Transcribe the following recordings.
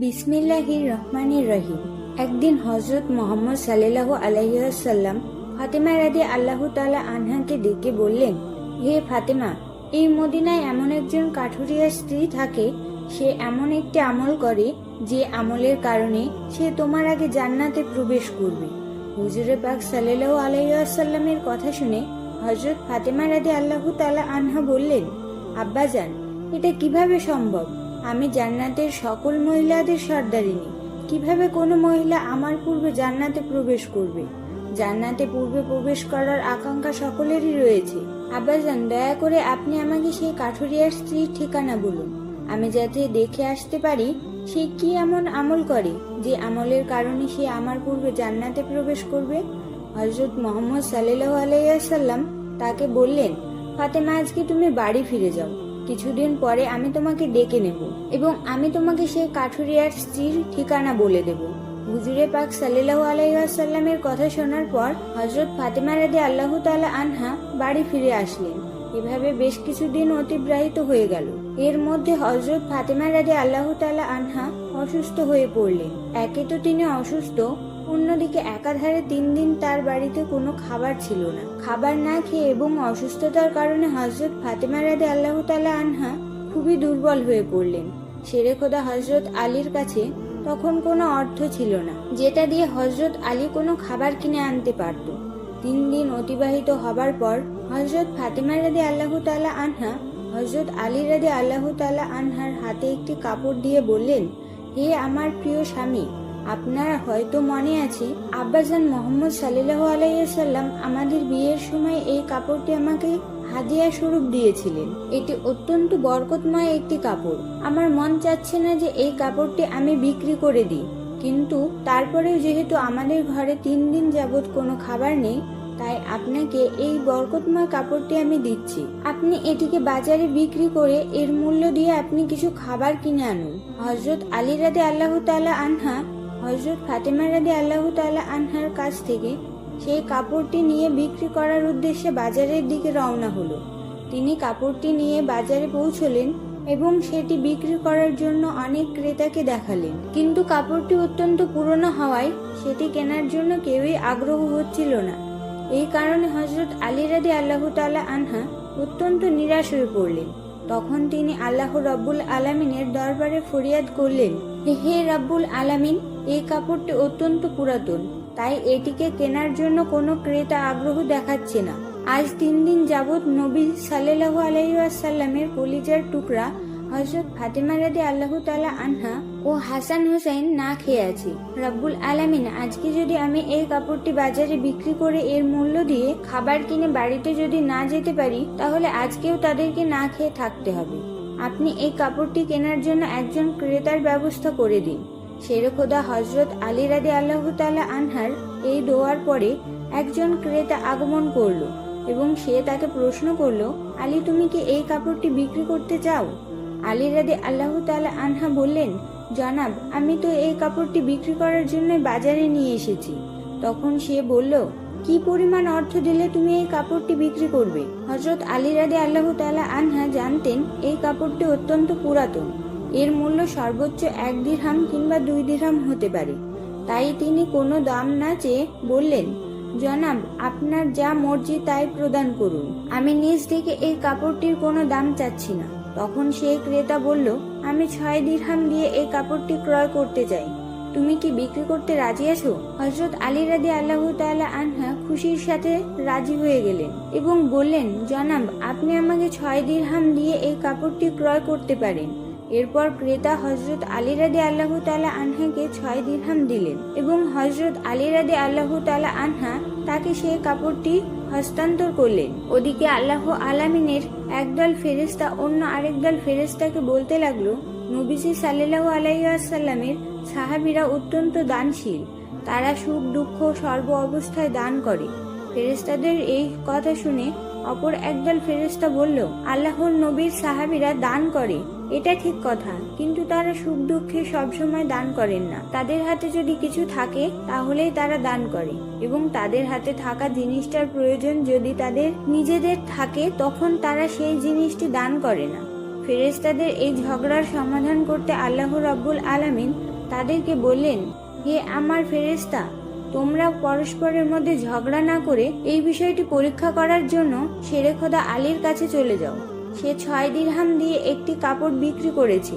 বিসমিল্লাহির রহমানির রহিম। একদিন হজরত মোহাম্মদ সাল্লাহ আলহিহাসাল্লাম ফাতেমা রাদি আল্লাহ তালা আনহাকে ডেকে বললেন, হে ফাতেমা, এই মদিনায় এমন একজন কাঠুরিয়া স্ত্রী থাকে, সে এমন একটি আমল করে যে আমলের কারণে সে তোমার আগে জান্নাতে প্রবেশ করবে। হুজুরে পাক সাল্লাহ আলহিহাসাল্লামের কথা শুনে হজরত ফাতেমা রাদি আল্লাহ তালা আনহা বললেন, আব্বাজান, এটা কীভাবে সম্ভব? আমি জান্নাতের সকল মহিলাদের সর্দারিনী। কীভাবে কোনো মহিলা আমার পূর্বে জান্নাতে প্রবেশ করবে? জান্নাতে পূর্বে প্রবেশ করার আকাঙ্ক্ষা সকলেরই রয়েছে। আব্বাজান, দয়া করে আপনি আমাকে সেই কাঠুরিয়ার স্ত্রীর ঠিকানা বলুন। আমি যাতে দেখে আসতে পারি, সে কি এমন আমল করে, যে আমলের কারণে সে আমার পূর্বে জান্নাতে প্রবেশ করবে? হজরত মোহাম্মদ সাল্লাহ আলাইসাল্লাম তাকে বললেন, ফাতেমা, আজকে তুমি বাড়ি ফিরে যাও। কিছুদিন পরে আমি তোমাকে ডেকে নেব এবং আমি তোমাকে সেই কাঠুরিয়ার স্ত্রীর ঠিকানা বলে দেব। হুজুরে পাক সাল্লাহ আলাইসাল্লামের কথা শোনার পর হজরত ফাতেমা রাদি আল্লাহ তালা আনহা বাড়ি ফিরে আসলেন। এভাবে বেশ কিছুদিন অতিবাহিত হয়ে গেল। এর মধ্যে হজরত ফাতেমা রাদি আল্লাহ তালা আনহা অসুস্থ হয়ে পড়লেন। একে তো তিনি অসুস্থ অন্যদিকে একাধারে তিন দিন তার বাড়িতে কোনো খাবার ছিল না। খাবার না খেয়ে এবং অসুস্থতার কারণে হজরত ফাতেমা রাদে আল্লাহ তালা আনহা খুবই দুর্বল হয়ে পড়লেন। শেরে খোদা হজরত আলীর কাছে তখন কোনো অর্থ ছিল না, যেটা দিয়ে হজরত আলী কোনো খাবার কিনে আনতে পারত। তিন দিন অতিবাহিত হবার পর হজরত ফাতেমা রাদে আল্লাহ তালা আনহা হজরত আলী রাদে আল্লাহ তালা আনহার হাতে একটি কাপড় দিয়ে বললেন, হে আমার প্রিয় স্বামী আপনার হয়তো মনে আছে, আব্বাজান মোহাম্মদ সাল্লাহ আলাইসাল্লাম আমাদের বিয়ের সময় এই কাপড়টি আমাকে হাদিয়া স্বরূপ দিয়েছিলেন। এটি অত্যন্ত বরকতময় একটি কাপড়। আমার মন চাচ্ছে না যে এই কাপড়টি আমি বিক্রি করে দিই। কিন্তু তারপরেও যেহেতু আমাদের ঘরে তিন দিন যাবৎ কোনো খাবার নেই, তাই আপনাকে এই বরকতময় কাপড়টি আমি দিচ্ছি। আপনি এটিকে বাজারে বিক্রি করে এর মূল্য দিয়ে আপনি কিছু খাবার কিনে আনুন। হজরত আলী রাদে আল্লাহ তালা আনহা হজরত ফাতেমা রাদি আল্লাহ তালা আনহার কাছ থেকে সেই কাপড়টি নিয়ে বিক্রি করার উদ্দেশ্যে বাজারের দিকে রওনা হলো। তিনি কাপড়টি নিয়ে বাজারে পৌঁছলেন এবং সেটি বিক্রি করার জন্য অনেক ক্রেতাকে দেখালেন। কিন্তু কাপড়টি অত্যন্ত পুরনো হওয়ায় সেটি কেনার জন্য কেউই আগ্রহ হচ্ছিল না। এই কারণে হজরত আলী রাদি আল্লাহ তালা আনহা অত্যন্ত নিরাশ হয়ে পড়লেন। তখন তিনি আল্লাহ রব্বুল আলামিনের দরবারে ফরিয়াদ করলেন হে রাব্বুল আলামিন এই কাপড়টি অত্যন্ত পুরাতন, তাই এটিকে কেনার জন্য কোনো ক্রেতা আগ্রহ দেখাচ্ছে না। আজ তিন দিন যাবৎ নবী সাল্লাহ আলাইসাল্লামের কলিজার টুকরা হজরত ফাতেমা রাদি আল্লাহ তালা আনহা ও হাসান হোসেন না খেয়ে আছি। রাব্বুল আলামিন, আজকে যদি আমি এই কাপড়টি বাজারে বিক্রি করে এর মূল্য দিয়ে খাবার কিনে বাড়িতে যদি না যেতে পারি, তাহলে আজকেও তাদেরকে না খেয়ে থাকতে হবে। আপনি এই কাপড়টি কেনার জন্য একজন ক্রেতার ব্যবস্থা করে দিন। শেরখোদা হজরত আলী রাদি আল্লাহ তালা আনহার এই দোয়ার পরে একজন ক্রেতা আগমন করল এবং সে তাকে প্রশ্ন করল, আলী, তুমি কি এই কাপড়টি বিক্রি করতে চাও? আলী রাদি আল্লাহ তালা আনহা বললেন, জনাব, আমি তো এই কাপড়টি বিক্রি করার জন্য বাজারে নিয়ে এসেছি। তখন সে বলল, কি পরিমাণ অর্থ দিলে তুমি এই কাপড়টি বিক্রি করবে? হজরত আলী রাদি আল্লাহ তালা আনহা জানতেন, এই কাপড়টি অত্যন্ত পুরাতন। এর মূল্য সর্বোচ্চ এক দিরহাম কিংবা দুই দিরহাম হতে পারে। তাই তিনি কোনো দাম না চেয়ে বললেন, জনাব, আপনার যা মর্জি তাই প্রদান করুন। আমি নিজ থেকে এই কাপড়টির কোনো দাম চাচ্ছি না। তখন সেই ক্রেতা বলল, আমি ছয় দিরহাম দিয়ে এই কাপড়টি ক্রয় করতে চাই। তুমি কি বিক্রি করতে রাজি আছো? হজরত আলী রাদি আল্লাহ আনহা খুশির সাথে রাজি হয়ে গেলেন এবং বললেন, জনাব, আপনি আমাকে ছয় দিরহাম দিয়ে এই কাপড়টি ক্রয় করতে পারেন। এরপর ক্রেতা হজরত আলী রাদে আল্লাহ তালা আনহাকে ছয় দিরহাম দিলেন এবং হজরত আলী রাদে আল্লাহ তালা আনহা তাকে সেই কাপড়টি হস্তান্তর করলেন। ওদিকে আল্লাহ আলামিনের একদল ফেরেস্তা অন্য আরেক দল ফেরেস্তাকে বলতে লাগল নবীজি সাল্লাহ আলাইসাল্লামের সাহাবিরা অত্যন্ত দানশীল। তারা সুখ, দুঃখ, সর্ব অবস্থায় দান করে। ফেরেস্তাদের এই কথা শুনে অপর একদল ফেরেস্তা বলল, আল্লাহর নবীর সাহাবিরা দান করে। এটা ঠিক কথা, কিন্তু তারা সুখ দুঃখে সবসময় দান করেন না। তাদের হাতে যদি কিছু থাকে, তাহলেই তারা দান করে। এবং তাদের হাতে থাকা জিনিসটার প্রয়োজন যদি তাদের নিজেদের থাকে, তখন তারা সেই জিনিসটি দান করে না। ফেরেশতাদের এই ঝগড়ার সমাধান করতে আল্লাহ রাব্বুল আলামিন তাদেরকে বললেন, হে আমার ফেরেশতা, তোমরা পরস্পরের মধ্যে ঝগড়া না করে এই বিষয়টি পরীক্ষা করার জন্য শেরে খোদা আলীর কাছে চলে যাও। সে ছয় দিরহাম দিয়ে একটি কাপড় বিক্রি করেছে,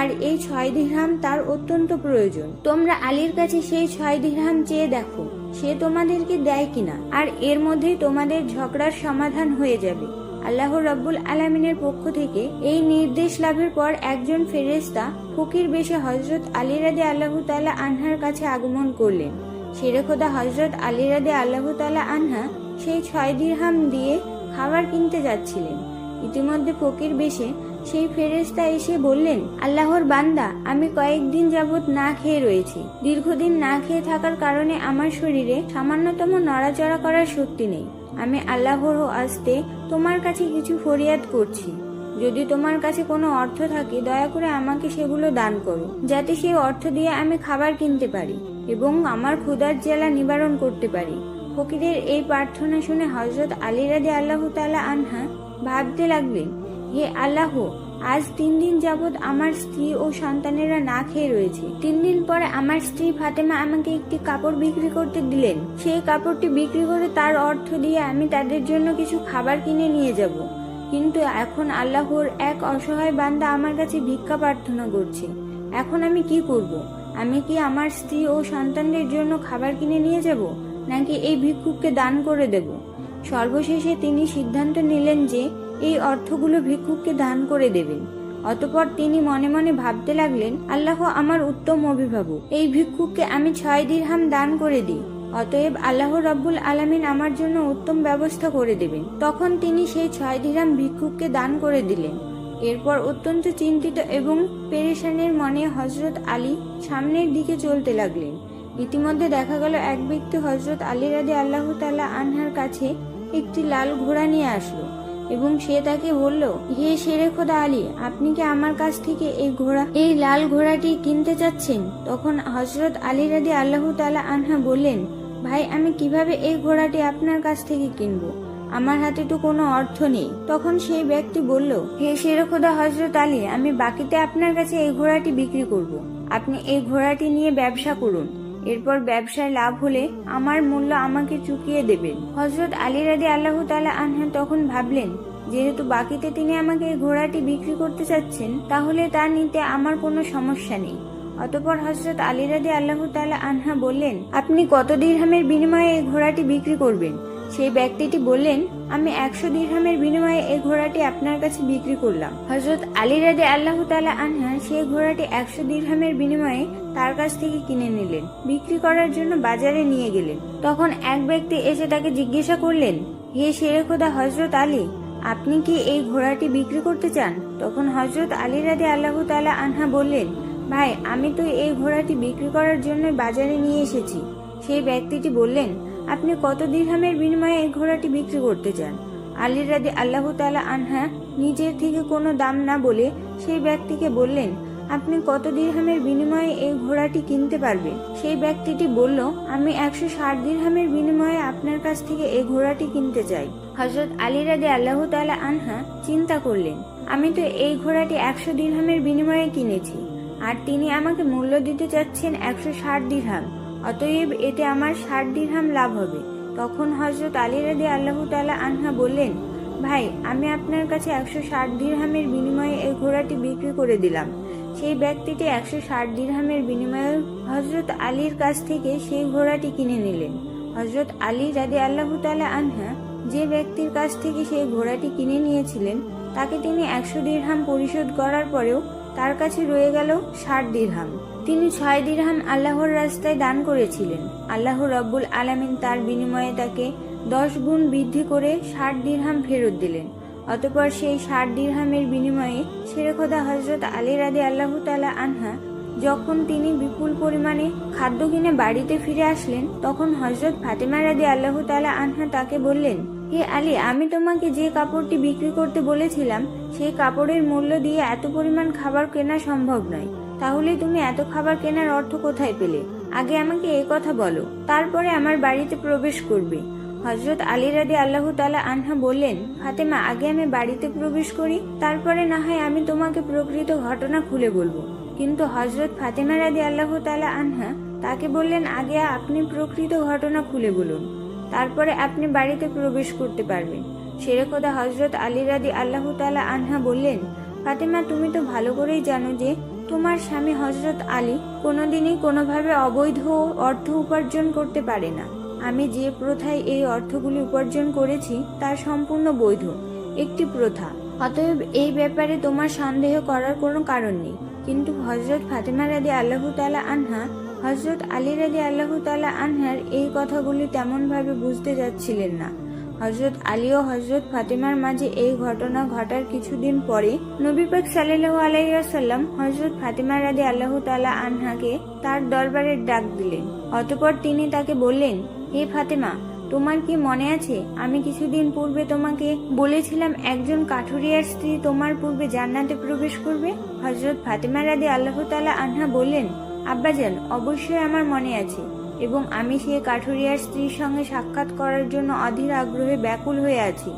আর এই ছয় দিরহাম তার অত্যন্ত প্রয়োজন। তোমরা আলীর কাছে সেই ছয় দিরহাম চেয়ে দেখো, সে তোমাদেরকে দেয় কিনা, আর এর মধ্যেই তোমাদের ঝগড়ার সমাধান হয়ে যাবে। আল্লাহ রব্বুল আলামিনের পক্ষ থেকে এই নির্দেশ লাভের পর একজন ফেরেশতা ফকির বেশে হজরত আলী রাদে আল্লাহ তাআলা আনহার কাছে আগমন করলেন। শেরেখোদা হজরত আলী রাদে আল্লাহ তাআলা আনহা সেই ছয় দিরহাম দিয়ে খাবার কিনতে যাচ্ছিলেন। ইতিমধ্যে ফকির বেশে, সেই ফেরেশতা এসে বললেন, আল্লাহর বান্দা, আমি কয়েকদিন যাবৎ না খেয়ে রয়েছি। দীর্ঘদিন না খেয়ে থাকার কারণে আমার শরীরে সামান্যতম নড়াচড়া করার শক্তি নেই। আমি আল্লাহর আসতে তোমার কাছে কিছু ফরিয়াদ করছি। যদি তোমার কাছে কোনো অর্থ থাকে, দয়া করে আমাকে সেগুলো দান করো, যাতে সেই অর্থ দিয়ে আমি খাবার কিনতে পারি এবং আমার ক্ষুধার জেলা নিবারণ করতে পারি। ফকিরের এই প্রার্থনা শুনে হজরত আলী রাদি আল্লাহ তালা আনহা ভাবতে লাগলেন হে আল্লাহ, আজ তিন দিন যাবৎ আমার স্ত্রী ও সন্তানেরা না খেয়ে রয়েছে। তিন দিন পরে আমার স্ত্রী ফাতেমা আমাকে একটি কাপড় বিক্রি করতে দিলেন। সেই কাপড়টি বিক্রি করে তার অর্থ দিয়ে আমি তাদের জন্য কিছু খাবার কিনে নিয়ে যাব। কিন্তু এখন আল্লাহর এক অসহায় বান্দা আমার কাছে ভিক্ষা প্রার্থনা করছে। এখন আমি কি করব? আমি কি আমার স্ত্রী ও সন্তানদের জন্য খাবার কিনে নিয়ে যাব, নাকি এই ভিক্ষুককে দান করে দেব? সর্বশেষে তিনি সিদ্ধান্ত নিলেন যে এই অর্থগুলো ভিক্ষুককে দান করে দেবেন। অতপর তিনি মনে মনে ভাবতে লাগলেন, আল্লাহ আমার উত্তম অভিভাবক, এই ভিক্ষুককে আমি ছয় দিরহাম দান করে দিই। অতএব আল্লাহ রব্বুল আলামিন আমার জন্য উত্তম ব্যবস্থা করে দেবেন। তখন তিনি সেই ছয় দিরহাম ভিক্ষুককে দান করে দিলেন। এরপর অত্যন্ত চিন্তিত এবং পেরেশানের মনে হজরত আলী সামনের দিকে চলতে লাগলেন। ইতিমধ্যে দেখা গেল, এক ব্যক্তি হজরত আলী রাদি আল্লাহ তাল্লাহ আনহার কাছে একটি লাল ঘোড়া নিয়ে আসলো এবং সে তাকে বলল, হে শেরে খোদা আলী, আপনি কি আমার কাছ থেকে এই ঘোড়া, এই লাল ঘোড়াটি কিনতে চাচ্ছেন? তখন হজরত আলী রাদি আল্লাহ তালা আনহা বললেন, ভাই, আমি কীভাবে এই ঘোড়াটি আপনার কাছ থেকে কিনবো? আমার হাতে তো কোনো অর্থ নেই। তখন সেই ব্যক্তি বলল, হে শেরে খোদা হজরত আলী, আমি বাকিতে আপনার কাছে এই ঘোড়াটি বিক্রি করব। আপনি এই ঘোড়াটি নিয়ে ব্যবসা করুন। এরপর ব্যবসায় লাভ হলে আমার মূল্য আমাকে চুকিয়ে দেবেন হজরত আলী রাদি আল্লাহ তালা আনহা তখন ভাবলেন, যেহেতু বাকিতে তিনি আমাকে এই ঘোড়াটি বিক্রি করতে চাচ্ছেন, তাহলে তা নিতে আমার কোনো সমস্যা নেই। অতপর হজরত আলী রাদি আল্লাহ তালা আনহা বললেন, আপনি কত দিরহামের বিনিময়ে এই ঘোড়াটি বিক্রি করবেন? সেই ব্যক্তিটি বললেন আমি একশো দিরহামের বিনিময়ে এই ঘোড়াটি আপনার কাছে বিক্রি করলাম। হজরত আলী রাদে আল্লাহ তালা আনহা সেই ঘোড়াটি একশো দিরহামের বিনিময়ে তার কাছ থেকে কিনে নিলেন। বিক্রি করার জন্য বাজারে নিয়ে গেলেন। তখন এক ব্যক্তি এসে তাকে জিজ্ঞাসা করলেন, হে শেরে খোদা হজরত আলী, আপনি কি এই ঘোড়াটি বিক্রি করতে চান? তখন হজরত আলী রাদে আল্লাহ তালা আনহা বললেন, ভাই, আমি তো এই ঘোড়াটি বিক্রি করার জন্য বাজারে নিয়ে এসেছি। সেই ব্যক্তিটি বললেন আপনি কত দিরহামের বিনিময়ে এই ঘোড়াটি বিক্রি করতে চান? আলী রাদি আল্লাহ তালা আনহা নিজের থেকে কোনো দাম না বলে সেই ব্যক্তিকে বললেন, আপনি কত দিরহামের বিনিময়ে এই ঘোড়াটি কিনতে পারবেন সেই ব্যক্তিটি বলল, আমি একশো ষাট দিরহামের বিনিময়ে আপনার কাছ থেকে এই ঘোড়াটি কিনতে চাই। হজরত আলী রাদে আল্লাহ তালা আনহা চিন্তা করলেন, আমি তো এই ঘোড়াটি একশো দিরহামের বিনিময়ে কিনেছি, আর তিনি আমাকে মূল্য দিতে চাচ্ছেন একশো ষাট দিরহাম। অতএব এতে আমার ষাট দিরহাম লাভ হবে। তখন হজরত আলী রাদি আল্লাহ তালা আনহা বললেন, ভাই, আমি আপনার কাছে একশো ষাট দিরহামের বিনিময়ে এই ঘোড়াটি বিক্রি করে দিলাম। সেই ব্যক্তিটি একশো ষাট দিরহামের বিনিময়ে হজরত আলীর কাছ থেকে সেই ঘোড়াটি কিনে নিলেন। হজরত আলী রাদি আল্লাহ তালা আনহা যে ব্যক্তির কাছ থেকে সেই ঘোড়াটি কিনে নিয়েছিলেন, তাকে তিনি একশো দিরহাম পরিশোধ করার পরেও তার কাছে রয়ে গেল ষাট দিরহাম। তিনি ছয় দিরহাম আল্লাহর রাস্তায় দান করেছিলেন। আল্লাহ রব্বুল আলামিন তার বিনিময়ে তাকে দশ গুণ বৃদ্ধি করে ষাট দিরহাম ফেরত দিলেন। অতপর সেই ষাট দিরহামের বিনিময়ে শেরেখোদা হজরত আলী রাদে আল্লাহ তালা আনহা যখন তিনি বিপুল পরিমাণে খাদ্য কিনে বাড়িতে ফিরে আসলেন, তখন হজরত ফাতেমা রাদি আল্লাহ তালা আনহা তাকে বললেন, হে আলী, আমি তোমাকে যে কাপড়টি বিক্রি করতে বলেছিলাম, সেই কাপড়ের মূল্য দিয়ে এত পরিমাণ খাবার কেনা সম্ভব নয়। তাহলে তুমি এত খাবার কেনার অর্থ কোথায় পেলে? আগে আমাকে এই কথা বলো। তারপরে আমার বাড়িতে প্রবেশ করবে। হজরত আলী রাদি আল্লাহ তালা আনহা বললেন, ফাতেমা, আগে আমি বাড়িতে প্রবেশ করি, তারপরে না হয় আমি তোমাকে প্রকৃত ঘটনা খুলে বলব। কিন্তু হজরত ফাতেমা রাদি আল্লাহ তালা আনহা তাকে বললেন, আগে আপনি প্রকৃত ঘটনা খুলে বলুন। তারপরে আপনি বাড়িতে প্রবেশ করতে পারবেন। সেরেকদা হজরত আলী রাদি আল্লাহ তালা আনহা বললেন, ফাতেমা, তুমি তো ভালো করেই জানো যে তোমার স্বামী হজরত আলী কোনোদিনই কোনোভাবে অবৈধ অর্থ উপার্জন করতে পারে না। আমি যে প্রথায় এই অর্থগুলি উপার্জন করেছি, তা সম্পূর্ণ বৈধ। একটি প্রথা। অতএব এই ব্যাপারে তোমার সন্দেহ করার কোনো কারণ নেই। কিন্তু হজরত ফাতেমা রাদি আল্লাহ তালা আনহা হজরত আলী রাদি আল্লাহ তালা আনহার এই কথাগুলি তেমনভাবে বুঝতে যাচ্ছিলেন না। হজরত আলী ও হজরত ফাতেমার মাঝে এই ঘটনা ঘটার কিছুদিন পরে নবী পাক সাল্লাহ আলাইসাল্লাম হজরত ফাতেমা রাদি আল্লাহ তালা আনহাকে তার দরবারে ডাক দিলেন। অতপর তিনি তাকে বললেন, হে ফাতেমা, তোমার কি মনে আছে? আমি কিছুদিন পূর্বে তোমাকে বলেছিলাম একজন কাঠুরিয়ার স্ত্রী তোমার পূর্বে জান্নাতে প্রবেশ করবে? হজরত ফাতেমা রাদি আল্লাহ তালা আনহা বললেন, আব্বাজান, অবশ্যই আমার মনে আছে। এবং আমি সেই কাঠুরিয়ার স্ত্রীর সঙ্গে সাক্ষাৎ করার জন্য অধীর আগ্রহে ব্যাকুল হয়ে আছি।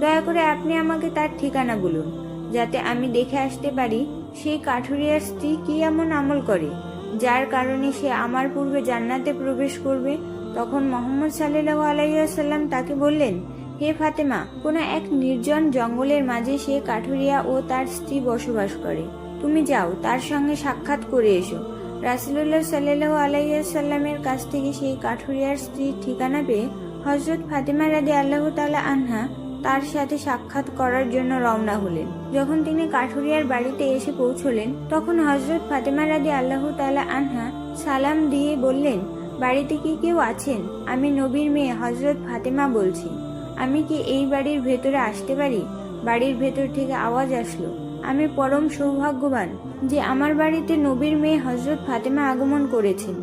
দয়া করে আপনি আমাকে তার ঠিকানা বলুন, যাতে আমি দেখে আসতে পারি সেই কাঠুরিয়ার স্ত্রী কি এমন আমল করে, যার কারণে সে আমার পূর্বে জান্নাতে প্রবেশ করবে। তখন মোহাম্মদ সাল্লাহ আলাইসাল্লাম তাকে বললেন, হে ফাতেমা, কোনো এক নির্জন জঙ্গলের মাঝে সে কাঠুরিয়া ও তার স্ত্রী বসবাস করে। তুমি যাও, তার সঙ্গে সাক্ষাৎ করে এসো। রাসুল্লাহ সাল্লাহ আলাইসাল্লামের কাছ থেকে সেই কাঠুরিয়ার স্ত্রীর ঠিকানা পেয়ে হজরত ফাতেমা রাদি আল্লাহ তালা আনহা তার সাথে সাক্ষাৎ করার জন্য রওনা হলেন। যখন তিনি কাঠুরিয়ার বাড়িতে এসে পৌঁছলেন, তখন হজরত ফাতেমা রাদি আল্লাহ তালা আনহা সালাম দিয়ে বললেন, বাড়িতে কি কেউ আছেন? আমি নবীর মেয়ে হজরত ফাতেমা বলছি। আমি কি এই বাড়ির ভেতরে আসতে পারি? বাড়ির ভেতর থেকে আওয়াজ আসলো। আমি পরম সৌভাগ্যবান যে আমার বাড়িতে নবীর মেয়ে হজরত ফাতেমা আগমন করেছেন।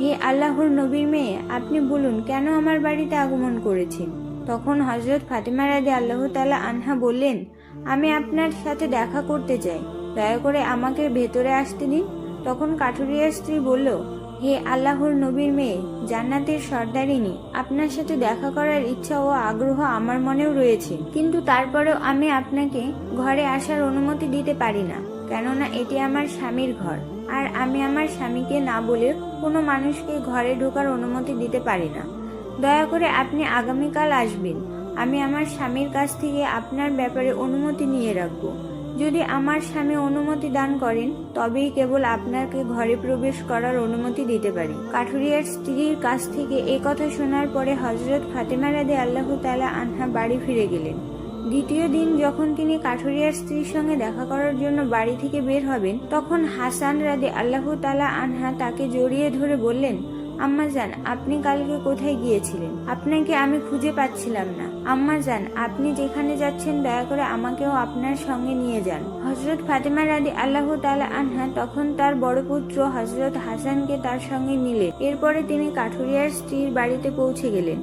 হে আল্লাহর নবীর মেয়ে, আপনি বলুন, কেন আমার বাড়িতে আগমন করেছেন? তখন হজরত ফাতেমা রাজি আল্লাহ তালা আনহা বললেন, আমি আপনার সাথে দেখা করতে চাই। দয়া করে আমাকে ভেতরে আসতে দিন। তখন কাঠুরিয়ার স্ত্রী বলল হে আল্লাহর নবীর মেয়ে, জান্নাতের সর্দারিনী, আপনার সাথে দেখা করার ইচ্ছা ও আগ্রহ আমার মনেও রয়েছে। কিন্তু তারপরেও আমি আপনাকে ঘরে আসার অনুমতি দিতে পারি না, কেননা এটি আমার স্বামীর ঘর। আর আমি আমার স্বামীকে না বলে কোনো মানুষকে ঘরে ঢোকার অনুমতি দিতে পারি না। দয়া করে আপনি আগামীকাল আসবেন। আমি আমার স্বামীর কাছ থেকে আপনার ব্যাপারে অনুমতি নিয়ে রাখব। যদি আমার স্বামী অনুমতি দান করেন, তবেই কেবল আপনাকে ঘরে প্রবেশ করার অনুমতি দিতে পারি। কাঠুরিয়ার স্ত্রীর কাছ থেকে এ কথা শোনার পরে হজরত ফাতেমা রাদে আল্লাহ তালা আনহা বাড়ি ফিরে গেলেন। দ্বিতীয় দিন যখন তিনি কাঠুরিয়ার স্ত্রীর সঙ্গে দেখা করার জন্য বাড়ি থেকে বের হবেন, তখন হাসান রাদে আল্লাহ তালা আনহা তাকে জড়িয়ে ধরে বললেন আম্মা জান, আপনি কালকে কোথায় গিয়েছিলেন? আপনাকে আমি খুঁজে পাচ্ছিলাম না। আম্মা জান, আপনি যেখানে যাচ্ছেন, দয়া করে আমাকেও আপনার সঙ্গে নিয়ে যান। হজরত ফাতেমা রাদি আল্লাহ তালা আনহা তখন তার বড় পুত্র হজরত হাসানকে তার সঙ্গে নিলেন। এরপরে তিনি কাঠুরিয়ার স্ত্রীর বাড়িতে পৌঁছে গেলেন।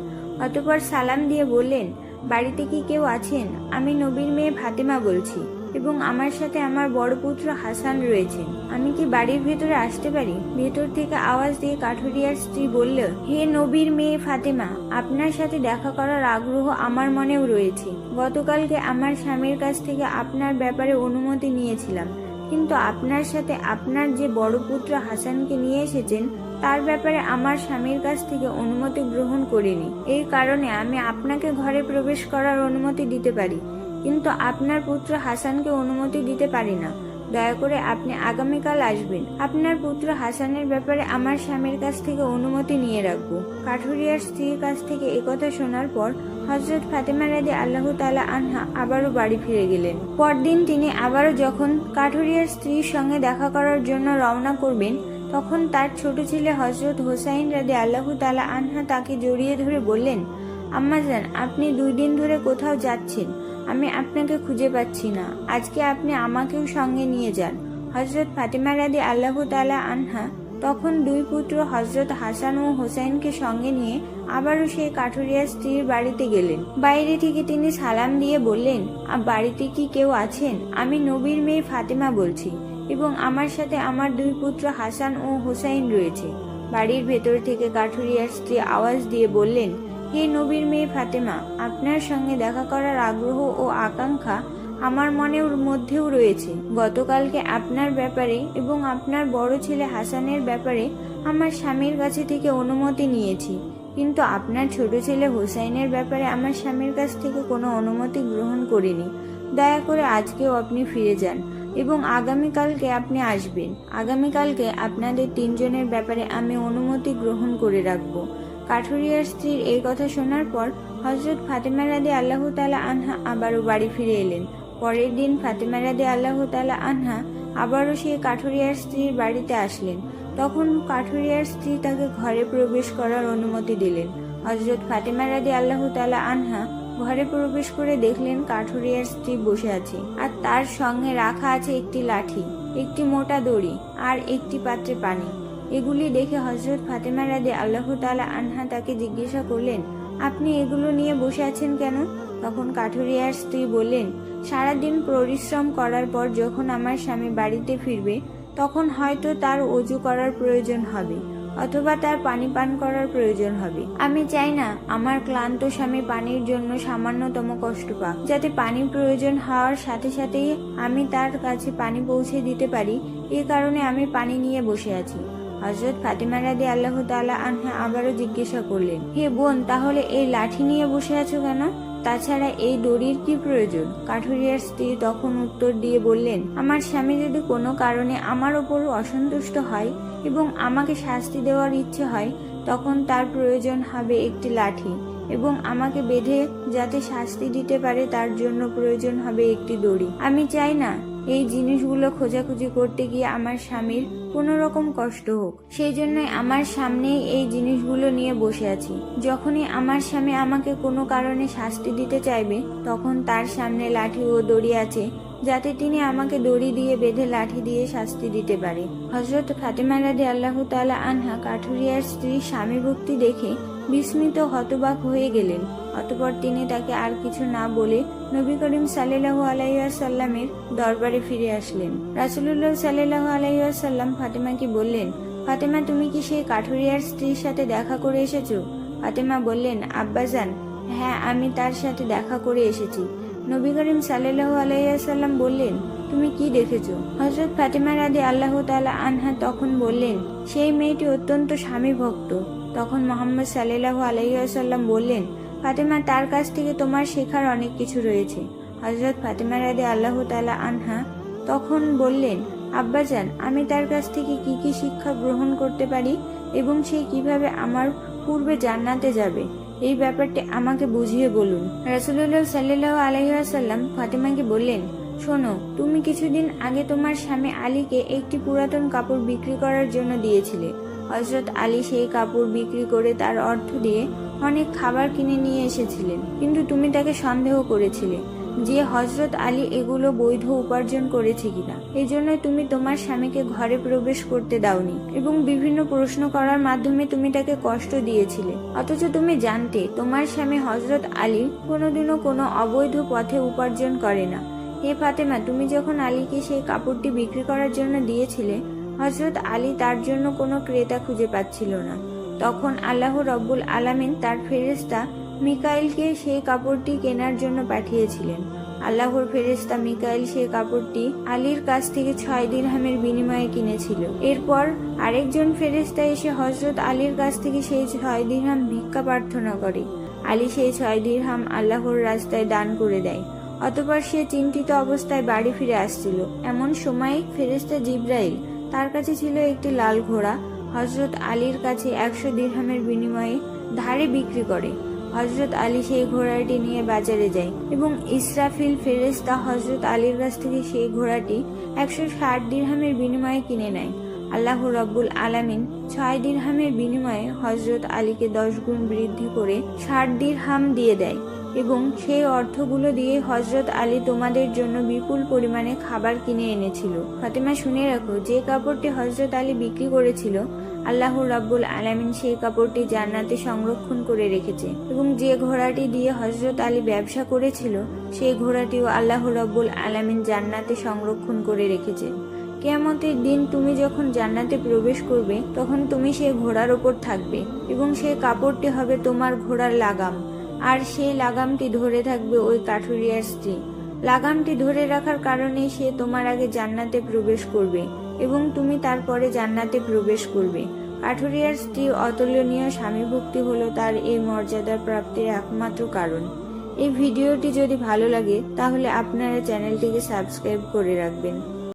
অতপর সালাম দিয়ে বললেন, বাড়িতে কি কেউ আছেন? আমি নবীর মেয়ে ফাতেমা বলছি। এবং আমার সাথে আমার বড় পুত্র হাসান রয়েছেন আমি কি বাড়ির ভেতরে আসতে পারি? ভেতর থেকে আওয়াজ দিয়ে কাঠুরিয়ার স্ত্রী বলল, হে নবীর মেয়ে ফাতেমা, আপনার সাথে দেখা করার আগ্রহ আমার মনেও রয়েছে। গতকালকে আমার স্বামীর কাছ থেকে আপনার ব্যাপারে অনুমতি নিয়েছিলাম। কিন্তু আপনার সাথে আপনার যে বড় পুত্র হাসানকে নিয়ে এসেছেন, তার ব্যাপারে আমার স্বামীর কাছ থেকে অনুমতি গ্রহণ করিনি। এই কারণে আমি আপনাকে ঘরে প্রবেশ করার অনুমতি দিতে পারি। কিন্তু আপনার পুত্র হাসানকে অনুমতি দিতে পারি না। দয়া করে আপনি আগামীকাল আসবেন। আপনার পুত্র হাসানের ব্যাপারে আমার স্বামীর কাছ থেকে অনুমতি নিয়ে রাখব। কাঠুরিয়ার স্ত্রীর কাছ থেকে একথা শোনার পর হজরত ফাতেমা রাদি আল্লাহ তালা আনহা আবারও বাড়ি ফিরে গেলেন। পরদিন তিনি আবারও যখন কাঠুরিয়ার স্ত্রীর সঙ্গে দেখা করার জন্য রওনা করবেন, তখন তার ছোট ছেলে হজরত হোসাইন রাদি আল্লাহ তালা আনহা তাকে জড়িয়ে ধরে বললেন আম্মাজান আপনি দুই দিন ধরে কোথাও যাচ্ছেন। আমি আপনাকে খুঁজে পাচ্ছি না। আজকে আপনি আমাকেও সঙ্গে নিয়ে যান। হজরত ফাতেমা রাদি আল্লাহ তালা আনহা তখন দুই পুত্র হজরত হাসান ও হোসেনকে সঙ্গে নিয়ে আবারও সেই কাঠুরিয়া স্ত্রীর বাড়িতে গেলেন। বাইরে থেকে তিনি সালাম দিয়ে বললেন "আ, বাড়িতে কি কেউ আছেন? আমি নবীর মেয়ে ফাতেমা বলছি এবং আমার সাথে আমার দুই পুত্র হাসান ও হোসাইন রয়েছে। বাড়ির ভেতর থেকে কাঠুরিয়ার স্ত্রী আওয়াজ দিয়ে বললেন হে নবীর মেয়ে ফাতেমা, আপনার সঙ্গে দেখা করার আগ্রহ ও আকাঙ্ক্ষা আমার মনের মধ্যেও রয়েছে। গতকালকে আপনার ব্যাপারে এবং আপনার বড় ছেলে হাসানের ব্যাপারে আমার স্বামীর কাছে থেকে অনুমতি নিয়েছি। কিন্তু আপনার ছোট ছেলে হোসাইনের ব্যাপারে আমার স্বামীর কাছ থেকে কোনো অনুমতি গ্রহণ করিনি। দয়া করে আজকেও আপনি ফিরে যান এবং আগামীকালকে আপনি আসবেন। আগামীকালকে আপনাদের তিনজনের ব্যাপারে আমি অনুমতি গ্রহণ করে রাখব। কাঠুরিয়ার স্ত্রীর এই কথা শোনার পর হজরত ফাতেমা রাদে আল্লাহ তালা আনহা আবারও বাড়ি ফিরে এলেন। পরের দিন ফাতেমা রাদে আল্লাহ তালা আনহা আবারও সেই কাঠুরিয়ার স্ত্রীর বাড়িতে আসলেন। তখন কাঠুরিয়ার স্ত্রী তাকে ঘরে প্রবেশ করার অনুমতি দিলেন। হজরত ফাতেমা রাদে আল্লাহ তালা আনহা ঘরে প্রবেশ করে দেখলেন কাঠুরিয়ার স্ত্রী বসে আছে আর তার সঙ্গে রাখা আছে একটি লাঠি, একটি মোটা দড়ি আর একটি পাত্রে পানি। এগুলি দেখে হজরত ফাতেমা রাদে আল্লাহ তালা আনহা তাকে জিজ্ঞাসা করলেন, আপনি এগুলো নিয়ে বসে আছেন কেন? তখন কাঠুরিয়ার স্ত্রী বললেন, সারাদিন পরিশ্রম করার পর যখন আমার স্বামী বাড়িতে ফিরবে, তখন হয়তো তার অজু করার প্রয়োজন হবে, অথবা তার পানি পান করার প্রয়োজন হবে। আমি চাই না আমার ক্লান্ত স্বামী পানির জন্য সামান্যতম কষ্ট পাক, যাতে পানি প্রয়োজন হওয়ার সাথে সাথেই আমি তার কাছে পানি পৌঁছে দিতে পারি। এ কারণে আমি পানি নিয়ে বসে আছি। হজরত ফাতেমা রাদি আল্লাহ তাআলা আনহা আবারও জিজ্ঞাসা করলেন, হে বোন, তাহলে এই লাঠি নিয়ে বসে আছো কেন? তাছাড়া এই দড়ির কি প্রয়োজন? কাঠুরিয়ার স্ত্রী তখন উত্তর দিয়ে বললেন, আমার স্বামী যদি কোনো কারণে আমার ওপর অসন্তুষ্ট হয় এবং আমাকে শাস্তি দেওয়ার ইচ্ছে হয়, তখন তার প্রয়োজন হবে একটি লাঠি এবং আমাকে বেঁধে যাতে শাস্তি দিতে পারে তার জন্য প্রয়োজন হবে একটি দড়ি। আমি চাই না এই জিনিসগুলো খোঁজাখুঁজি করতে গিয়ে আমার স্বামীর কোনো রকম কষ্ট হোক। সেই জন্যই আমার সামনেই এই জিনিসগুলো নিয়ে বসে আছি। যখনই আমার স্বামী আমাকে কোনো কারণে শাস্তি দিতে চাইবে, তখন তার সামনে লাঠি ও দড়ি আছে যাতে তিনি আমাকে দড়ি দিয়ে বেঁধে লাঠি দিয়ে শাস্তি দিতে পারে। হজরত ফাতেমা রাদি আল্লাহ তালা আনহা কাঠুরিয়ার স্ত্রীর স্বামী ভক্তি দেখে বিস্মিত, হতবাক হয়ে গেলেন। অতপর তিনি তাকে আর কিছু না বলে নবী করিম সাল্লাহ আলাইসাল্লামের দরবারে ফিরে আসলেন। রাসুল্লাহ সাল্লাহ আলাইসাল্লাম ফাতেমাকে বললেন, ফাতেমা, তুমি কি সেই কাঠুরিয়ার স্ত্রীর সাথে দেখা করে এসেছ? ফাতেমা বললেন, আব্বাজান হ্যাঁ আমি তার সাথে দেখা করে এসেছি। নবী করিম সাল্লাহ আলাইসাল্লাম বললেন, তুমি কি দেখেছ? হজরত ফাতেমা রাদি আল্লাহ তালা আনহা তখন বললেন, সেই মেয়েটি অত্যন্ত স্বামী ভক্ত। তখন মোহাম্মদ সাল্লাহ আলাইসাল্লাম বললেন, ফাতেমা, তার কাছ থেকে তোমার শেখার অনেক কিছু রয়েছে। হজরত ফাতেমা রাদে আল্লাহ তালা আনহা তখন বললেন, আব্বাজান, আমি তার কাছ থেকে কি কি শিক্ষা গ্রহণ করতে পারি এবং সে কীভাবে আমার পূর্বে জান্নাতে যাবে? এই ব্যাপারটি আমাকে বুঝিয়ে বলুন। রাসুল্লাহ সাল্লাহ আলহিহাসাল্লাম ফাতেমাকে বললেন, শোনো, তুমি কিছুদিন আগে তোমার স্বামী আলীকে একটি পুরাতন কাপড় বিক্রি করার জন্য দিয়েছিলে। হজরত আলী সেই কাপড় বিক্রি করে তার অর্থ দিয়ে অনেক খাবার কিনে নিয়ে এসেছিলেন। কিন্তু তুমি তাকে সন্দেহ করেছিলে। যে হজরত আলী এগুলো বৈধ উপার্জন করেছে কিনা। এই জন্য তুমি তোমার স্বামীকে ঘরে প্রবেশ করতে দাওনি এবং বিভিন্ন প্রশ্ন করার মাধ্যমে তুমি তাকে কষ্ট দিয়েছিলে। অথচ তুমি জানতে, তোমার স্বামী হজরত আলী কোনোদিনও কোনো অবৈধ পথে উপার্জন করে না। হে ফাতেমা, তুমি যখন আলীকে সেই কাপড়টি বিক্রি করার জন্য দিয়েছিলে হজরত আলী তার জন্য কোনো ক্রেতা খুঁজে পাচ্ছিল না। তখন আল্লাহ রব্বুল আলামিন তার ফেরেস্তা মিকাইলকে সেই কাপড়টি কেনার জন্য পাঠিয়েছিলেন। আল্লাহর ফেরেস্তা মিকাইল সেই কাপড়টি আলীর কাছ থেকে ছয় দিরহামের বিনিময়ে কিনেছিল। এরপর আরেকজন ফেরেস্তা এসে হজরত আলীর কাছ থেকে সেই ছয় দিরহাম ভিক্ষা প্রার্থনা করে। আলী সেই ছয় দিরহাম আল্লাহর রাস্তায় দান করে দেয়। অতপর সে চিন্তিত অবস্থায় বাড়ি ফিরে আসছিল। এমন সময় ফেরেস্তা জিব্রাইল, তার কাছে ছিল একটি লাল ঘোড়া হজরত আলীর কাছে একশো দিরহামের বিনিময়ে ধারে বিক্রি করে। হজরত আলী সেই ঘোড়াটি নিয়ে বাজারে যায় এবং ইসরাফিল ফেরেস্তা হজরত আলীর কাছ থেকে সেই ঘোড়াটি একশো ষাট দিরহামের বিনিময়ে কিনে নেয়। আল্লাহ রব্বুল আলামিন ছয় দিরহামের বিনিময়ে হজরত আলীকে দশ গুণ বৃদ্ধি করে ষাট দিরহাম দিয়ে দেয় এবং সেই অর্থগুলো দিয়ে হজরত আলী তোমাদের জন্য বিপুল পরিমাণে খাবার কিনে এনেছিল। ফাতেমা শুনে রাখো, যে কাপড়টি হজরত আলী বিক্রি করেছিল আল্লাহ রাব্বুল আলামিন সেই কাপড়টি জান্নাতে সংরক্ষণ করে রেখেছে এবং যে ঘোড়াটি দিয়ে হজরত আলী ব্যবসা করেছিল, সেই ঘোড়াটিও আল্লাহ রাব্বুল আলামিন জান্নাতে সংরক্ষণ করে রেখেছে। কেয়ামতের দিন তুমি যখন জান্নাতে প্রবেশ করবে, তখন তুমি সেই ঘোড়ার ওপর থাকবে এবং সেই কাপড়টি হবে তোমার ঘোড়ার লাগাম। আর সেই লাগামটি ধরে থাকবে ওই কাঠুরিয়ার স্ত্রী। লাগামটি ধরে রাখার কারণে সে তোমার আগে জান্নাতে প্রবেশ করবে। এবং তুমি তারপরে জান্নাতে প্রবেশ করবে। কাঠুরিয়ার স্ত্রী অতুলনীয় স্বামী ভক্তি হলো তার এই মর্যাদা প্রাপ্তির একমাত্র কারণ। এই ভিডিওটি যদি ভালো লাগে, তাহলে আপনারা চ্যানেলটিকে সাবস্ক্রাইব করে রাখবেন।